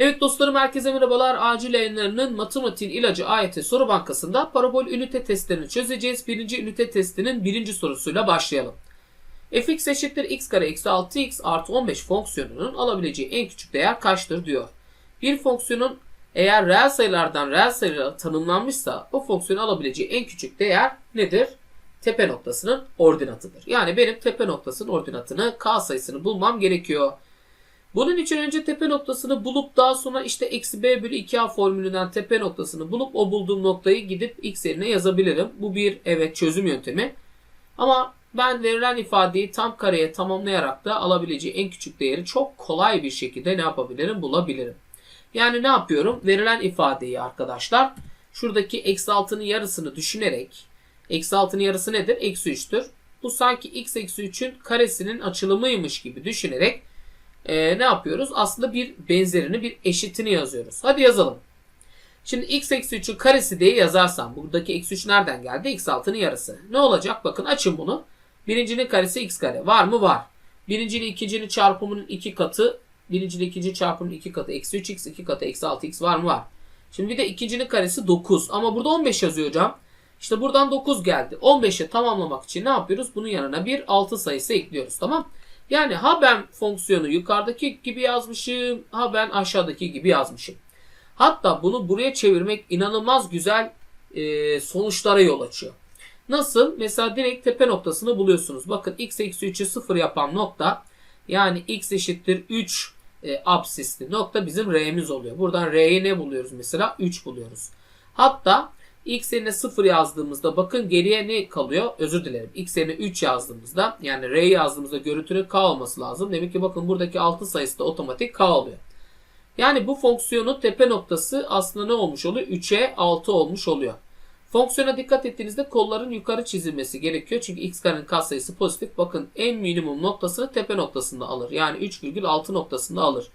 Evet dostlarım herkese merhabalar. Acil yayınlarının matematiğin ilacı AYT soru bankasında parabol ünite testlerini çözeceğiz. Birinci ünite testinin birinci sorusuyla başlayalım. fx eşittir x kare eksi 6x artı 15 fonksiyonunun alabileceği en küçük değer kaçtır diyor. Bir fonksiyonun eğer reel sayılardan reel sayılara tanımlanmışsa o fonksiyonu alabileceği en küçük değer nedir? Tepe noktasının ordinatıdır. Yani benim tepe noktasının ordinatını k sayısını bulmam gerekiyor. Bunun için önce tepe noktasını bulup daha sonra işte eksi b bölü 2a formülünden tepe noktasını bulup o bulduğum noktayı gidip x yerine yazabilirim. Bu bir evet çözüm yöntemi. Ama ben verilen ifadeyi tam kareye tamamlayarak da alabileceği en küçük değeri çok kolay bir şekilde ne yapabilirim bulabilirim. Yani ne yapıyorum? Verilen ifadeyi arkadaşlar şuradaki eksi 6'nın yarısını düşünerek eksi 6'nın yarısı nedir? Eksi 3'tür. Bu sanki x eksi 3'ün karesinin açılımıymış gibi düşünerek e, ne yapıyoruz? Aslında bir benzerini, bir eşitini yazıyoruz. Hadi yazalım. Şimdi x eksi 3'ün karesi diye yazarsam buradaki eksi 3 nereden geldi? x altının yarısı. Ne olacak? Bakın açın bunu. Birincinin karesi x kare. Var mı? Var. Birinci ile ikincinin çarpımının iki katı. Birinci ile ikinci çarpımının iki katı. Eksi 3x iki katı. Eksi 6x var mı? Var. Şimdi bir de ikincinin karesi 9. Ama burada 15 yazıyor hocam. İşte buradan 9 geldi. 15'e tamamlamak için ne yapıyoruz? Bunun yanına bir 6 sayısı ekliyoruz. Tamam yani ha ben fonksiyonu yukarıdaki gibi yazmışım ha ben aşağıdaki gibi yazmışım. Hatta bunu buraya çevirmek inanılmaz güzel e, sonuçlara yol açıyor. Nasıl? Mesela direkt tepe noktasını buluyorsunuz. Bakın x eksi 3'ü 0 yapan nokta yani x eşittir 3 e, absisli nokta bizim r'miz oluyor. Buradan r'yi ne buluyoruz mesela? 3 buluyoruz. Hatta x yerine 0 yazdığımızda bakın geriye ne kalıyor? Özür dilerim. x yerine 3 yazdığımızda yani r yazdığımızda görüntünün k olması lazım. Demek ki bakın buradaki 6 sayısı da otomatik k oluyor. Yani bu fonksiyonun tepe noktası aslında ne olmuş oluyor? 3'e 6 olmuş oluyor. Fonksiyona dikkat ettiğinizde kolların yukarı çizilmesi gerekiyor. Çünkü x karenin katsayısı pozitif. Bakın en minimum noktasını tepe noktasında alır. Yani 3,6 noktasında alır.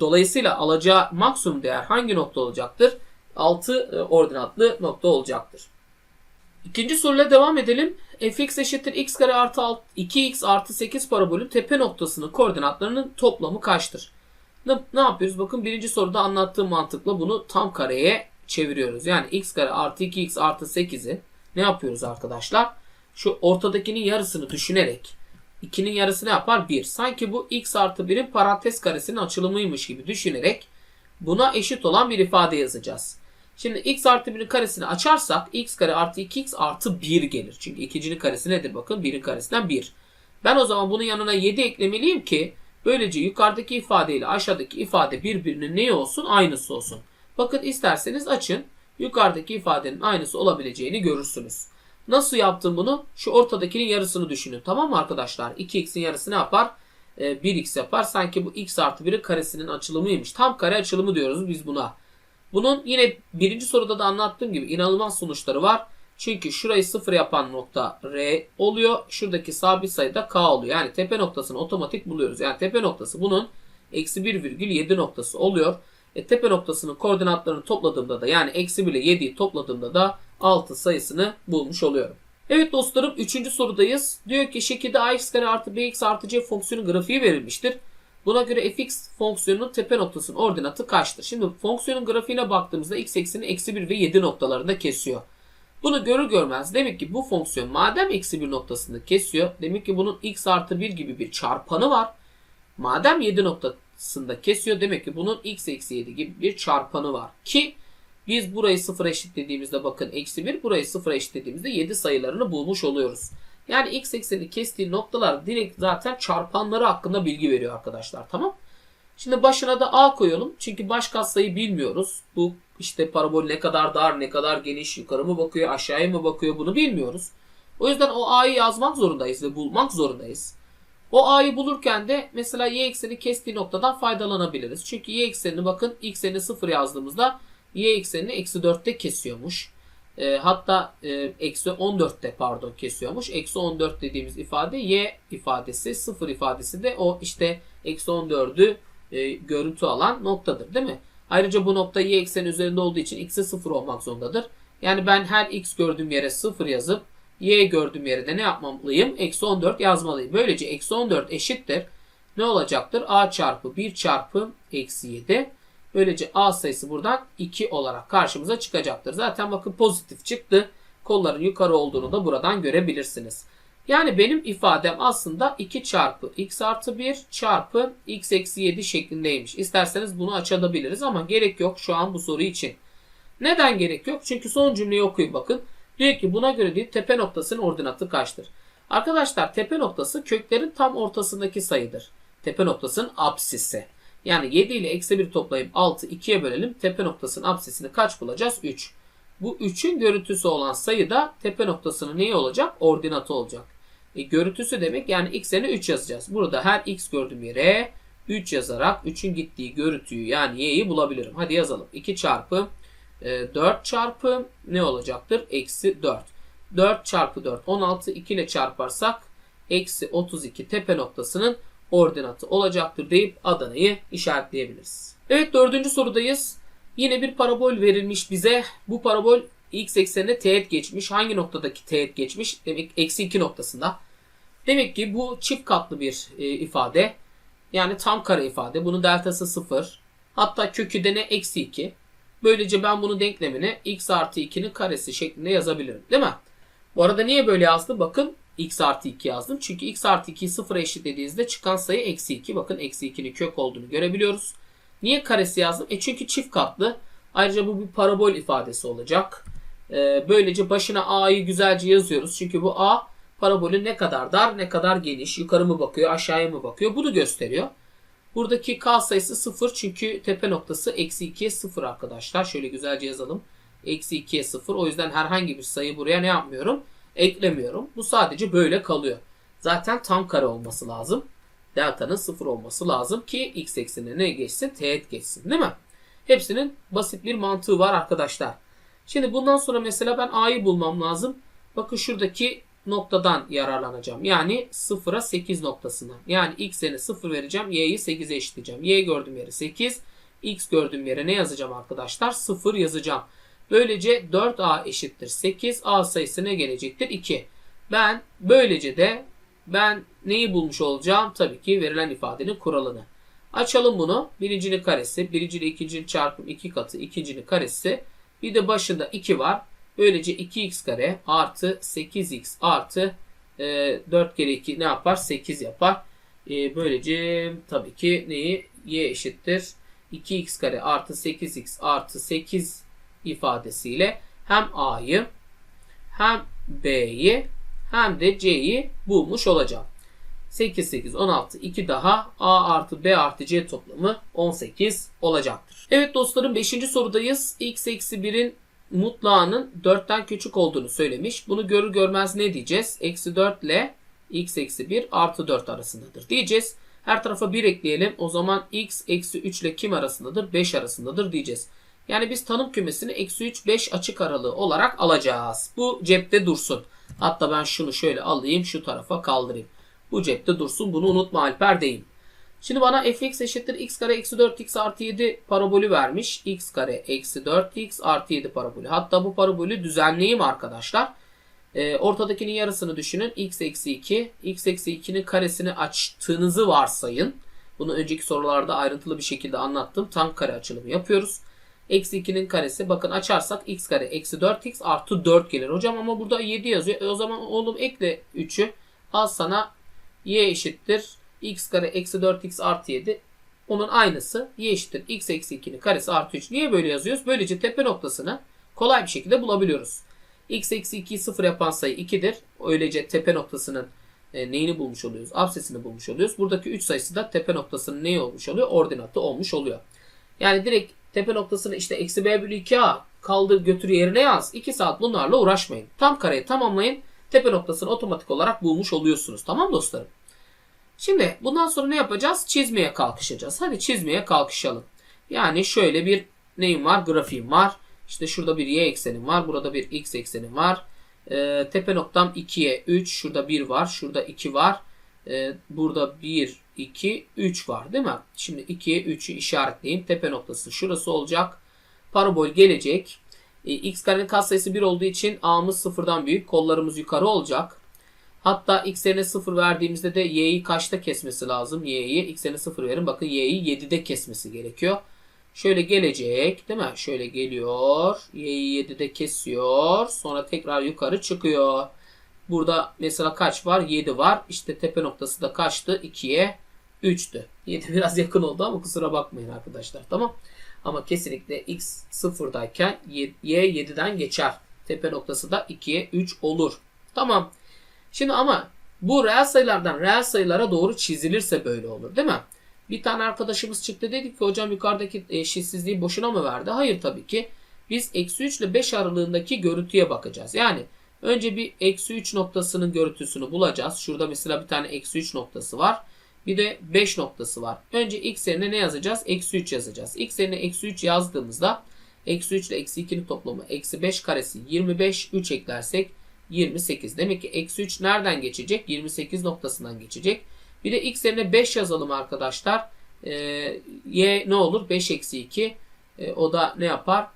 Dolayısıyla alacağı maksimum değer hangi nokta olacaktır? 6 e, ordinatlı nokta olacaktır. İkinci soruyla devam edelim. fx eşittir x kare artı 2x artı 8 parabolün tepe noktasının koordinatlarının toplamı kaçtır? Ne, ne yapıyoruz? Bakın birinci soruda anlattığım mantıkla bunu tam kareye çeviriyoruz. Yani x kare artı 2x artı 8'i ne yapıyoruz arkadaşlar? Şu ortadakinin yarısını düşünerek 2'nin yarısı ne yapar? 1. Sanki bu x artı 1'in parantez karesinin açılımıymış gibi düşünerek buna eşit olan bir ifade yazacağız. Şimdi x artı 1'in karesini açarsak x kare artı 2x artı 1 gelir. Çünkü ikincinin karesi nedir bakın 1'in karesinden 1. Ben o zaman bunun yanına 7 eklemeliyim ki böylece yukarıdaki ifade ile aşağıdaki ifade birbirinin neyi olsun? Aynısı olsun. Bakın isterseniz açın. Yukarıdaki ifadenin aynısı olabileceğini görürsünüz. Nasıl yaptım bunu? Şu ortadakinin yarısını düşünün. Tamam mı arkadaşlar? 2x'in yarısı ne yapar? 1x ee, yapar. Sanki bu x artı 1'in karesinin açılımıymış. Tam kare açılımı diyoruz biz buna. Bunun yine birinci soruda da anlattığım gibi inanılmaz sonuçları var. Çünkü şurayı sıfır yapan nokta R oluyor. Şuradaki sabit sayıda K oluyor. Yani tepe noktasını otomatik buluyoruz. Yani tepe noktası bunun eksi 1,7 noktası oluyor. E, tepe noktasının koordinatlarını topladığımda da yani eksi 1 ile 7'yi topladığımda da 6 sayısını bulmuş oluyorum. Evet dostlarım 3. sorudayız. Diyor ki şekilde ax kare artı bx artı c fonksiyonun grafiği verilmiştir. Buna göre fx fonksiyonunun tepe noktasının ordinatı kaçtır? Şimdi fonksiyonun grafiğine baktığımızda x ekseni eksi 1 ve 7 noktalarında kesiyor. Bunu görür görmez demek ki bu fonksiyon madem eksi 1 noktasında kesiyor demek ki bunun x artı 1 gibi bir çarpanı var. Madem 7 noktasında kesiyor demek ki bunun x eksi 7 gibi bir çarpanı var. Ki biz burayı 0 eşitlediğimizde bakın eksi 1 burayı 0 eşitlediğimizde 7 sayılarını bulmuş oluyoruz. Yani x ekseni kestiği noktalar direkt zaten çarpanları hakkında bilgi veriyor arkadaşlar. Tamam. Şimdi başına da a koyalım. Çünkü baş katsayı bilmiyoruz. Bu işte parabol ne kadar dar, ne kadar geniş, yukarı mı bakıyor, aşağıya mı bakıyor bunu bilmiyoruz. O yüzden o a'yı yazmak zorundayız ve bulmak zorundayız. O a'yı bulurken de mesela y ekseni kestiği noktadan faydalanabiliriz. Çünkü y eksenini bakın x eksenini 0 yazdığımızda y eksenini eksi 4'te kesiyormuş. E, hatta e, eksi 14'te pardon kesiyormuş. Eksi 14 dediğimiz ifade y ifadesi. Sıfır ifadesi de o işte eksi 14'ü e, görüntü alan noktadır değil mi? Ayrıca bu nokta y ekseni üzerinde olduğu için x'e 0 olmak zorundadır. Yani ben her x gördüğüm yere 0 yazıp y gördüğüm yere de ne yapmalıyım? Eksi 14 yazmalıyım. Böylece eksi 14 eşittir. ne olacaktır? a çarpı 1 çarpı eksi 7. Böylece a sayısı buradan 2 olarak karşımıza çıkacaktır. Zaten bakın pozitif çıktı. Kolların yukarı olduğunu da buradan görebilirsiniz. Yani benim ifadem aslında 2 çarpı x artı 1 çarpı x eksi 7 şeklindeymiş. İsterseniz bunu açabiliriz ama gerek yok şu an bu soru için. Neden gerek yok? Çünkü son cümleyi okuyun bakın. Diyor ki buna göre değil tepe noktasının ordinatı kaçtır? Arkadaşlar tepe noktası köklerin tam ortasındaki sayıdır. Tepe noktasının apsisi. Yani 7 ile eksi 1 toplayıp 6 2'ye bölelim. Tepe noktasının apsisini kaç bulacağız? 3. Bu 3'ün görüntüsü olan sayı da tepe noktasının neyi olacak? Ordinatı olacak. E, görüntüsü demek yani x'ine 3 yazacağız. Burada her x gördüğüm yere 3 yazarak 3'ün gittiği görüntüyü yani y'yi bulabilirim. Hadi yazalım. 2 çarpı 4 e, çarpı ne olacaktır? Eksi 4. 4 çarpı 4 16 2 ile çarparsak eksi 32 tepe noktasının ordinatı olacaktır deyip Adana'yı işaretleyebiliriz. Evet dördüncü sorudayız. Yine bir parabol verilmiş bize. Bu parabol x eksenine teğet geçmiş. Hangi noktadaki teğet geçmiş? Demek eksi 2 noktasında. Demek ki bu çift katlı bir e, ifade. Yani tam kare ifade. Bunun deltası 0. Hatta kökü de ne? Eksi 2. Böylece ben bunu denklemine x artı 2'nin karesi şeklinde yazabilirim. Değil mi? Bu arada niye böyle yazdım? Bakın x artı 2 yazdım. Çünkü x artı 2'yi 0'a eşitlediğinizde çıkan sayı eksi 2. Bakın eksi 2'nin kök olduğunu görebiliyoruz. Niye karesi yazdım? E çünkü çift katlı. Ayrıca bu bir parabol ifadesi olacak. Ee, böylece başına a'yı güzelce yazıyoruz. Çünkü bu a parabolün ne kadar dar ne kadar geniş. Yukarı mı bakıyor aşağıya mı bakıyor. Bunu gösteriyor. Buradaki k sayısı 0 çünkü tepe noktası eksi 2'ye 0 arkadaşlar. Şöyle güzelce yazalım. Eksi 2'ye 0. O yüzden herhangi bir sayı buraya ne yapmıyorum? Eklemiyorum. Bu sadece böyle kalıyor. Zaten tam kare olması lazım. Delta'nın 0 olması lazım ki x eksenine ne geçsin? Teğet geçsin değil mi? Hepsinin basit bir mantığı var arkadaşlar. Şimdi bundan sonra mesela ben a'yı bulmam lazım. Bakın şuradaki noktadan yararlanacağım. Yani 0'a 8 noktasından. Yani x'e 0 vereceğim. Y'yi 8'e eşitleyeceğim. Y gördüğüm yere 8. X gördüğüm yere ne yazacağım arkadaşlar? 0 yazacağım. Böylece 4A eşittir 8. A sayısı ne gelecektir? 2. Ben böylece de ben neyi bulmuş olacağım? Tabii ki verilen ifadenin kuralını. Açalım bunu. Birincinin karesi. Birinci ile ikincinin çarpım 2 katı. ikincinin karesi. Bir de başında 2 var. Böylece 2x kare artı 8x artı e, 4 kere 2 ne yapar? 8 yapar. E, böylece tabii ki neyi? y eşittir. 2x kare artı 8x artı 8 ifadesiyle hem a'yı hem b'yi hem de c'yi bulmuş olacağım. 8, 8, 16, 2 daha A artı B artı C toplamı 18 olacaktır. Evet dostlarım 5. sorudayız. X eksi 1'in mutlağının 4'ten küçük olduğunu söylemiş. Bunu görür görmez ne diyeceğiz? Eksi 4 ile x eksi 1 artı 4 arasındadır diyeceğiz. Her tarafa 1 ekleyelim. O zaman x eksi 3 ile kim arasındadır? 5 arasındadır diyeceğiz. Yani biz tanım kümesini eksi 3 5 açık aralığı olarak alacağız. Bu cepte dursun. Hatta ben şunu şöyle alayım şu tarafa kaldırayım. Bu cepte dursun bunu unutma Alper değil. Şimdi bana fx eşittir x kare eksi 4x artı 7 parabolü vermiş. x kare eksi 4x artı 7 parabolü. Hatta bu parabolü düzenleyeyim arkadaşlar. E, ortadakinin yarısını düşünün. x eksi 2. x eksi 2'nin karesini açtığınızı varsayın. Bunu önceki sorularda ayrıntılı bir şekilde anlattım. Tam kare açılımı yapıyoruz. Eksi 2'nin karesi bakın açarsak x kare eksi 4x artı 4 gelir. Hocam ama burada 7 yazıyor. E, o zaman oğlum ekle 3'ü. Al sana y eşittir x kare eksi 4x artı 7 onun aynısı y eşittir x eksi 2'nin karesi artı 3. Niye böyle yazıyoruz? Böylece tepe noktasını kolay bir şekilde bulabiliyoruz. x eksi 2'yi 0 yapan sayı 2'dir. Öylece tepe noktasının e, neyini bulmuş oluyoruz? Absesini bulmuş oluyoruz. Buradaki 3 sayısı da tepe noktasının neyi olmuş oluyor? Ordinatı olmuş oluyor. Yani direkt tepe noktasını işte eksi b bölü 2a kaldır götür yerine yaz. 2 saat bunlarla uğraşmayın. Tam kareyi tamamlayın. Tepe noktasını otomatik olarak bulmuş oluyorsunuz. Tamam dostlarım? Şimdi bundan sonra ne yapacağız? Çizmeye kalkışacağız. Hadi çizmeye kalkışalım. Yani şöyle bir neyim var? Grafiğim var. İşte şurada bir y eksenim var. Burada bir x eksenim var. E, tepe noktam 2'ye 3. Şurada 1 var. Şurada 2 var. E, burada 1, 2, 3 var değil mi? Şimdi 2'ye 3'ü işaretleyeyim. Tepe noktası şurası olacak. Parabol gelecek. E, x karenin katsayısı 1 olduğu için a'mız sıfırdan büyük. Kollarımız yukarı olacak. Hatta x yerine 0 verdiğimizde de y'yi kaçta kesmesi lazım? y'yi x yerine 0 verin. Bakın y'yi 7'de kesmesi gerekiyor. Şöyle gelecek değil mi? Şöyle geliyor. Y'yi 7'de kesiyor. Sonra tekrar yukarı çıkıyor. Burada mesela kaç var? 7 var. İşte tepe noktası da kaçtı? 2'ye 3'tü. 7 biraz yakın oldu ama kusura bakmayın arkadaşlar. Tamam. Ama kesinlikle x 0'dayken y 7'den geçer. Tepe noktası da 2'ye 3 olur. Tamam. Şimdi ama bu reel sayılardan reel sayılara doğru çizilirse böyle olur değil mi? Bir tane arkadaşımız çıktı dedi ki hocam yukarıdaki eşitsizliği boşuna mı verdi? Hayır tabii ki. Biz eksi 3 ile 5 aralığındaki görüntüye bakacağız. Yani önce bir eksi 3 noktasının görüntüsünü bulacağız. Şurada mesela bir tane eksi 3 noktası var. Bir de 5 noktası var. Önce x yerine ne yazacağız? Eksi 3 yazacağız. x yerine eksi 3 yazdığımızda eksi 3 ile eksi 2'nin toplamı eksi 5 karesi 25. 3 eklersek 28. Demek ki eksi 3 nereden geçecek? 28 noktasından geçecek. Bir de x yerine 5 yazalım arkadaşlar. E, y ne olur? 5 eksi 2. E, o da ne yapar?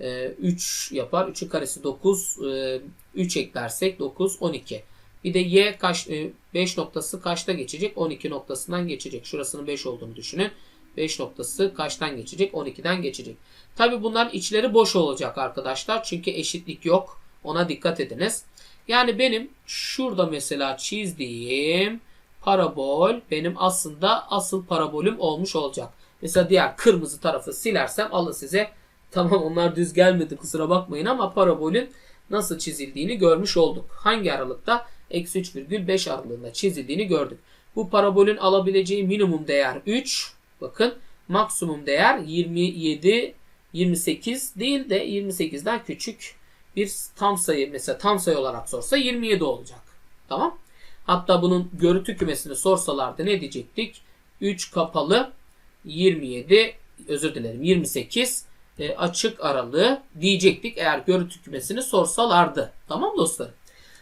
E, 3 yapar. 3'ün karesi 9. E, 3 eklersek 9, 12. Bir de y kaç, 5 e, noktası kaçta geçecek? 12 noktasından geçecek. Şurasının 5 olduğunu düşünün. 5 noktası kaçtan geçecek? 12'den geçecek. Tabi bunların içleri boş olacak arkadaşlar. Çünkü eşitlik yok. Ona dikkat ediniz. Yani benim şurada mesela çizdiğim parabol benim aslında asıl parabolüm olmuş olacak. Mesela diğer kırmızı tarafı silersem alın size. Tamam onlar düz gelmedi kusura bakmayın ama parabolün nasıl çizildiğini görmüş olduk. Hangi aralıkta? Eksi 3,5 aralığında çizildiğini gördük. Bu parabolün alabileceği minimum değer 3. Bakın maksimum değer 27, 28 değil de 28'den küçük bir tam sayı mesela tam sayı olarak sorsa 27 olacak. Tamam. Hatta bunun görüntü kümesini sorsalardı ne diyecektik? 3 kapalı 27 özür dilerim 28 e, açık aralığı diyecektik eğer görüntü kümesini sorsalardı. Tamam dostlar.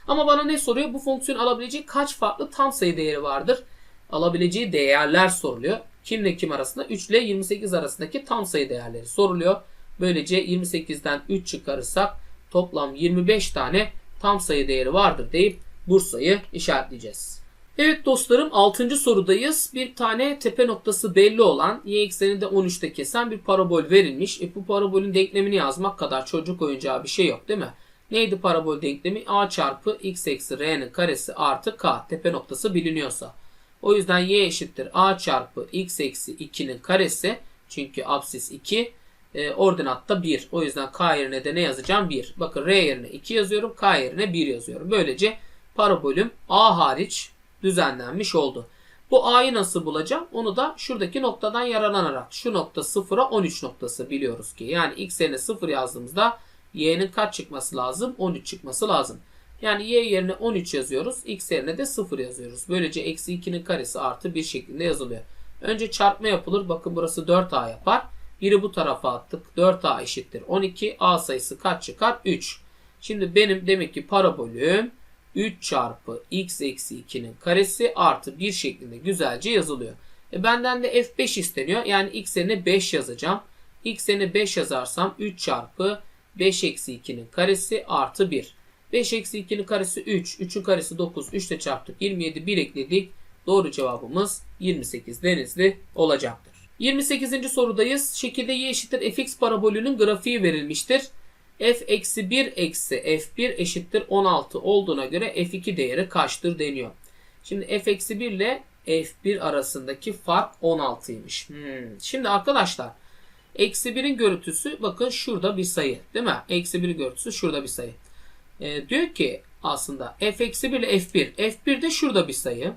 Ama bana ne soruyor? Bu fonksiyon alabileceği kaç farklı tam sayı değeri vardır? Alabileceği değerler soruluyor. Kimle kim arasında? 3 ile 28 arasındaki tam sayı değerleri soruluyor. Böylece 28'den 3 çıkarırsak toplam 25 tane tam sayı değeri vardır deyip Bursa'yı işaretleyeceğiz. Evet dostlarım 6. sorudayız. Bir tane tepe noktası belli olan y eksenini de 13'te kesen bir parabol verilmiş. E bu parabolün denklemini yazmak kadar çocuk oyuncağı bir şey yok değil mi? Neydi parabol denklemi? a çarpı x eksi r'nin karesi artı k tepe noktası biliniyorsa. O yüzden y eşittir a çarpı x eksi 2'nin karesi. Çünkü absis 2 e, ordinatta 1. O yüzden k yerine de ne yazacağım? 1. Bakın r yerine 2 yazıyorum. K yerine 1 yazıyorum. Böylece parabolüm a hariç düzenlenmiş oldu. Bu a'yı nasıl bulacağım? Onu da şuradaki noktadan yararlanarak. Şu nokta 0'a 13 noktası biliyoruz ki. Yani x yerine 0 yazdığımızda y'nin kaç çıkması lazım? 13 çıkması lazım. Yani y yerine 13 yazıyoruz. x yerine de 0 yazıyoruz. Böylece eksi 2'nin karesi artı 1 şeklinde yazılıyor. Önce çarpma yapılır. Bakın burası 4a yapar. Biri bu tarafa attık. 4a eşittir 12. a sayısı kaç çıkar? 3. Şimdi benim demek ki parabolüm 3 çarpı x eksi 2'nin karesi artı 1 şeklinde güzelce yazılıyor. E benden de f5 isteniyor. Yani x yerine 5 yazacağım. x yerine 5 yazarsam 3 çarpı 5 eksi 2'nin karesi artı 1. 5 eksi 2'nin karesi 3. 3'ün karesi 9. 3 ile çarptık. 27 1 ekledik. Doğru cevabımız 28 denizli olacaktır. 28. sorudayız. Şekilde y eşittir fx parabolünün grafiği verilmiştir. f eksi 1 eksi f1 eşittir 16 olduğuna göre f2 değeri kaçtır deniyor. Şimdi f eksi 1 ile f1 arasındaki fark 16'ymış. Hmm. Şimdi arkadaşlar eksi 1'in görüntüsü bakın şurada bir sayı değil mi? Eksi 1'in görüntüsü şurada bir sayı. E, diyor ki aslında f eksi 1 ile f1. f1 de şurada bir sayı.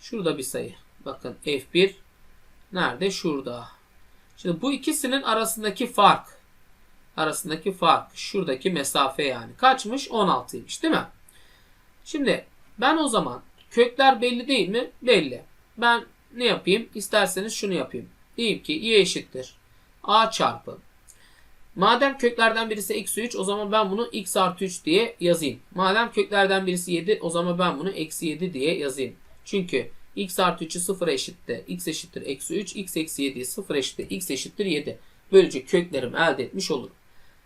Şurada bir sayı. Bakın f1 nerede? Şurada. Şimdi bu ikisinin arasındaki fark arasındaki fark şuradaki mesafe yani kaçmış? 16'ymış değil mi? Şimdi ben o zaman kökler belli değil mi? Belli. Ben ne yapayım? İsterseniz şunu yapayım. Diyeyim ki y eşittir a çarpı Madem köklerden birisi eksi 3 o zaman ben bunu x artı 3 diye yazayım. Madem köklerden birisi 7 o zaman ben bunu eksi 7 diye yazayım. Çünkü x artı 3'ü 0 eşittir. x eşittir eksi 3. x eksi 7'yi 0 eşittir. x eşittir 7. Böylece köklerimi elde etmiş olurum.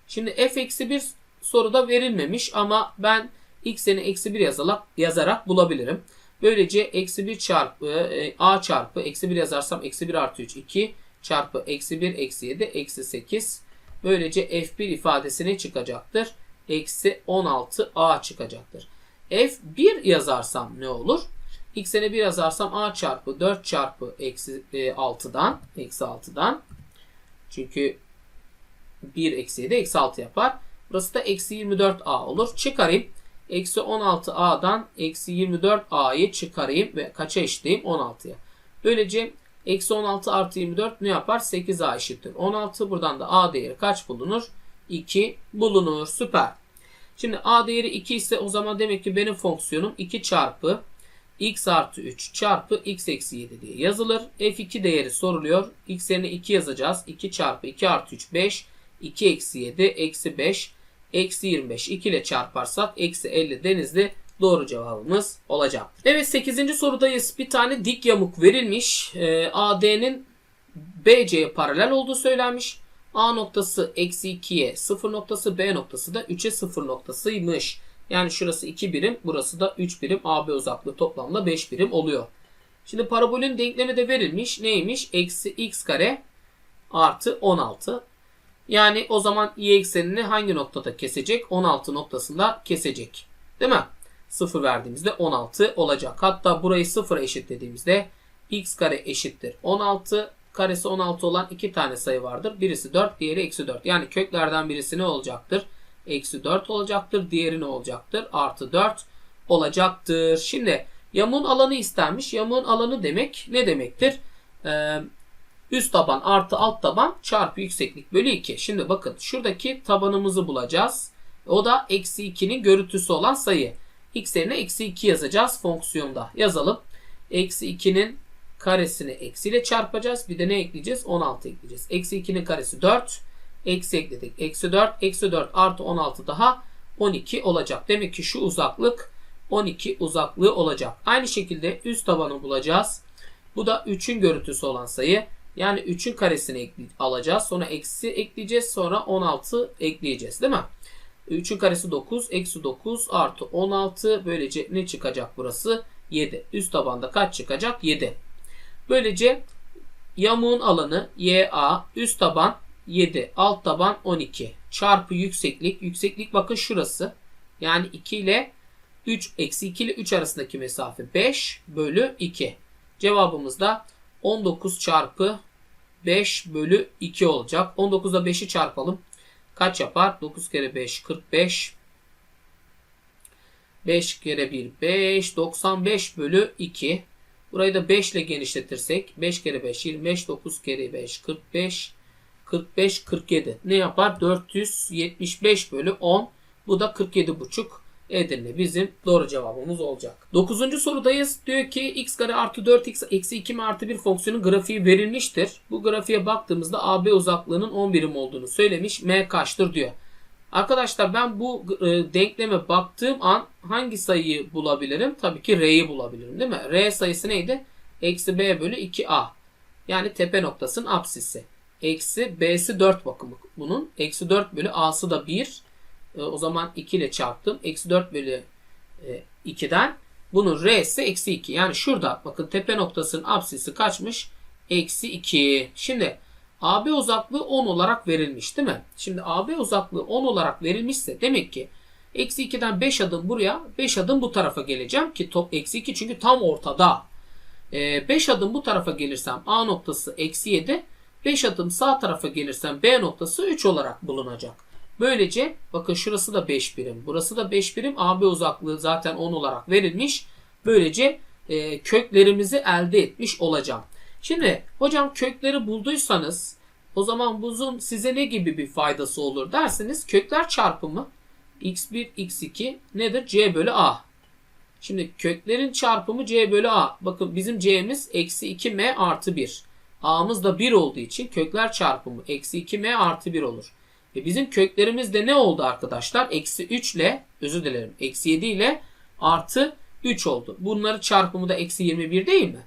Şimdi f eksi 1 soruda verilmemiş ama ben x'ini eksi 1 yazarak, yazarak bulabilirim. Böylece eksi 1 çarpı e, a çarpı eksi 1 yazarsam eksi 1 artı 3 2 çarpı eksi 1 eksi 7 eksi 8. Böylece f1 ifadesi ne çıkacaktır? Eksi 16a çıkacaktır. f1 yazarsam ne olur? x'ine 1 yazarsam a çarpı 4 çarpı eksi 6'dan eksi 6'dan çünkü 1 eksi 7 eksi 6 yapar. Burası da eksi 24a olur. Çıkarayım. Eksi 16a'dan eksi 24a'yı çıkarayım ve kaça eşitleyeyim? 16'ya. Böylece eksi 16 artı 24 ne yapar? 8a eşittir. 16 buradan da a değeri kaç bulunur? 2 bulunur. Süper. Şimdi a değeri 2 ise o zaman demek ki benim fonksiyonum 2 çarpı x artı 3 çarpı x eksi 7 diye yazılır. f2 değeri soruluyor. x yerine 2 yazacağız. 2 çarpı 2 artı 3 5. 2 eksi 7 eksi 5 eksi 25 2 ile çarparsak eksi 50 denizli doğru cevabımız olacak. Evet 8. sorudayız. Bir tane dik yamuk verilmiş. Ee, AD'nin BC'ye paralel olduğu söylenmiş. A noktası eksi 2'ye 0 noktası B noktası da 3'e 0 noktasıymış. Yani şurası 2 birim burası da 3 birim AB uzaklığı toplamda 5 birim oluyor. Şimdi parabolün denklemi de verilmiş. Neymiş? Eksi x kare artı 16. Yani o zaman y eksenini hangi noktada kesecek? 16 noktasında kesecek. Değil mi? 0 verdiğimizde 16 olacak. Hatta burayı 0 eşitlediğimizde x kare eşittir. 16 karesi 16 olan iki tane sayı vardır. Birisi 4, diğeri eksi 4. Yani köklerden birisi ne olacaktır? Eksi 4 olacaktır. Diğeri ne olacaktır? Artı 4 olacaktır. Şimdi yamuğun alanı istenmiş. Yamuğun alanı demek ne demektir? Ee, üst taban artı alt taban çarpı yükseklik bölü 2. Şimdi bakın şuradaki tabanımızı bulacağız. O da eksi 2'nin görüntüsü olan sayı. x yerine eksi 2 yazacağız fonksiyonda. Yazalım. Eksi 2'nin karesini eksiyle çarpacağız. Bir de ne ekleyeceğiz? 16 ekleyeceğiz. Eksi 2'nin karesi 4. Eksi ekledik. Eksi 4. Eksi 4 artı 16 daha 12 olacak. Demek ki şu uzaklık 12 uzaklığı olacak. Aynı şekilde üst tabanı bulacağız. Bu da 3'ün görüntüsü olan sayı. Yani 3'ün karesini alacağız. Sonra eksi ekleyeceğiz. Sonra 16 ekleyeceğiz. Değil mi? 3'ün karesi 9. Eksi 9 artı 16. Böylece ne çıkacak burası? 7. Üst tabanda kaç çıkacak? 7. Böylece yamuğun alanı YA üst taban 7 alt taban 12 çarpı yükseklik. Yükseklik bakın şurası. Yani 2 ile 3 eksi 2 ile 3 arasındaki mesafe 5 bölü 2. Cevabımız da 19 çarpı 5 bölü 2 olacak. 19'da 5'i çarpalım. Kaç yapar? 9 kere 5 45. 5 kere 1 5. 95 bölü 2. Burayı da 5 ile genişletirsek 5 kere 5 25 9 kere 5 45 45 47 ne yapar 475 bölü 10 bu da 47 buçuk Edirne bizim doğru cevabımız olacak. 9. sorudayız. Diyor ki x kare artı 4x eksi 2 mi artı 1 fonksiyonun grafiği verilmiştir. Bu grafiğe baktığımızda AB uzaklığının 10 birim olduğunu söylemiş. M kaçtır diyor. Arkadaşlar ben bu e, denkleme baktığım an hangi sayıyı bulabilirim? Tabii ki R'yi bulabilirim değil mi? R sayısı neydi? Eksi B bölü 2A. Yani tepe noktasının apsisi. Eksi B'si 4 bakımı bunun. Eksi 4 bölü A'sı da 1. E, o zaman 2 ile çarptım. Eksi 4 bölü e, 2'den bunun R'si eksi 2. Yani şurada bakın tepe noktasının apsisi kaçmış? Eksi 2. Şimdi AB uzaklığı 10 olarak verilmiş değil mi? Şimdi AB uzaklığı 10 olarak verilmişse demek ki eksi 2'den 5 adım buraya 5 adım bu tarafa geleceğim ki top eksi 2 çünkü tam ortada. 5 ee, adım bu tarafa gelirsem A noktası eksi 7 5 adım sağ tarafa gelirsem B noktası 3 olarak bulunacak. Böylece bakın şurası da 5 birim. Burası da 5 birim. AB uzaklığı zaten 10 olarak verilmiş. Böylece e, köklerimizi elde etmiş olacağım. Şimdi hocam kökleri bulduysanız o zaman buzun size ne gibi bir faydası olur derseniz kökler çarpımı x1 x2 nedir? c bölü a. Şimdi köklerin çarpımı c bölü a. Bakın bizim c'miz eksi 2m artı 1. a'mız da 1 olduğu için kökler çarpımı eksi 2m artı 1 olur. E bizim köklerimiz de ne oldu arkadaşlar? Eksi 3 ile özür dilerim eksi 7 ile artı 3 oldu. Bunları çarpımı da eksi 21 değil mi?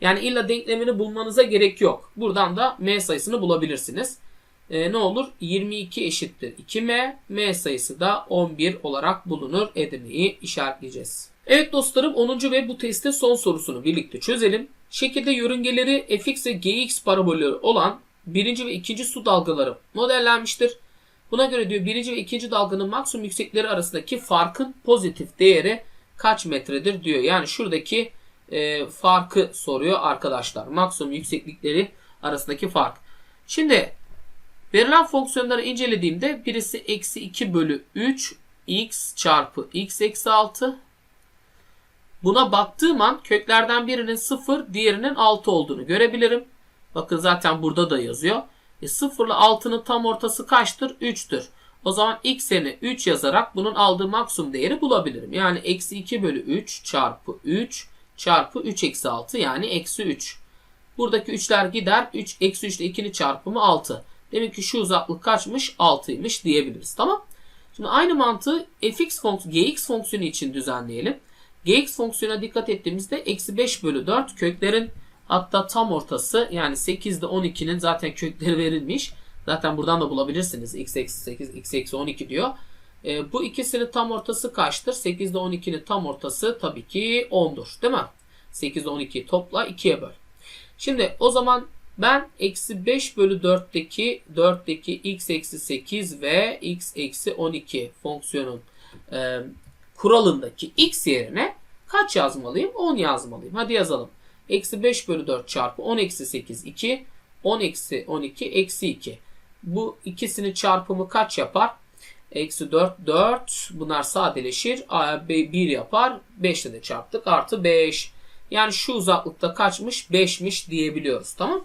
Yani illa denklemini bulmanıza gerek yok. Buradan da m sayısını bulabilirsiniz. e, ne olur? 22 eşittir 2m. M sayısı da 11 olarak bulunur. Edirne'yi işaretleyeceğiz. Evet dostlarım 10. ve bu testin son sorusunu birlikte çözelim. Şekilde yörüngeleri fx ve gx parabolleri olan birinci ve ikinci su dalgaları modellenmiştir. Buna göre diyor birinci ve ikinci dalganın maksimum yüksekleri arasındaki farkın pozitif değeri kaç metredir diyor. Yani şuradaki e, farkı soruyor arkadaşlar. Maksimum yükseklikleri arasındaki fark. Şimdi verilen fonksiyonları incelediğimde birisi eksi 2 bölü 3 x çarpı x eksi 6. Buna baktığım an köklerden birinin 0 diğerinin 6 olduğunu görebilirim. Bakın zaten burada da yazıyor. E 0 ile 6'nın tam ortası kaçtır? 3'tür. O zaman x'ini 3 yazarak bunun aldığı maksimum değeri bulabilirim. Yani eksi 2 bölü 3 çarpı 3 çarpı 3 eksi 6 yani eksi 3. Buradaki 3'ler gider. 3 eksi 3 ile 2'nin çarpımı 6. Demek ki şu uzaklık kaçmış? 6'ymış diyebiliriz. Tamam. Şimdi aynı mantığı fx fonksiyonu, gx fonksiyonu için düzenleyelim. gx fonksiyona dikkat ettiğimizde eksi 5 bölü 4 köklerin hatta tam ortası yani 8 ile 12'nin zaten kökleri verilmiş. Zaten buradan da bulabilirsiniz. x eksi 8, x eksi 12 diyor. E, bu ikisinin tam ortası kaçtır? 8 ile 12'nin tam ortası tabii ki 10'dur. Değil mi? 8 ile 12'yi topla 2'ye böl. Şimdi o zaman ben eksi 5 bölü 4'teki 4'teki x eksi 8 ve x eksi 12 fonksiyonun e, kuralındaki x yerine kaç yazmalıyım? 10 yazmalıyım. Hadi yazalım. Eksi 5 bölü 4 çarpı 10 eksi 8 2. 10 eksi 12 eksi 2. Bu ikisinin çarpımı kaç yapar? Eksi 4 4. Bunlar sadeleşir. 1 yapar. 5 ile de çarptık. Artı 5. Yani şu uzaklıkta kaçmış? 5'miş diyebiliyoruz. Tamam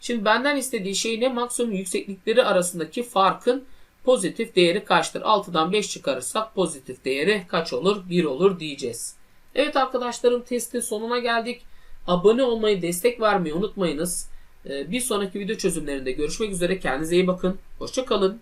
Şimdi benden istediği şey ne? Maksimum yükseklikleri arasındaki farkın pozitif değeri kaçtır? 6'dan 5 çıkarırsak pozitif değeri kaç olur? 1 olur diyeceğiz. Evet arkadaşlarım testin sonuna geldik. Abone olmayı, destek vermeyi unutmayınız. Bir sonraki video çözümlerinde görüşmek üzere. Kendinize iyi bakın. Hoşçakalın.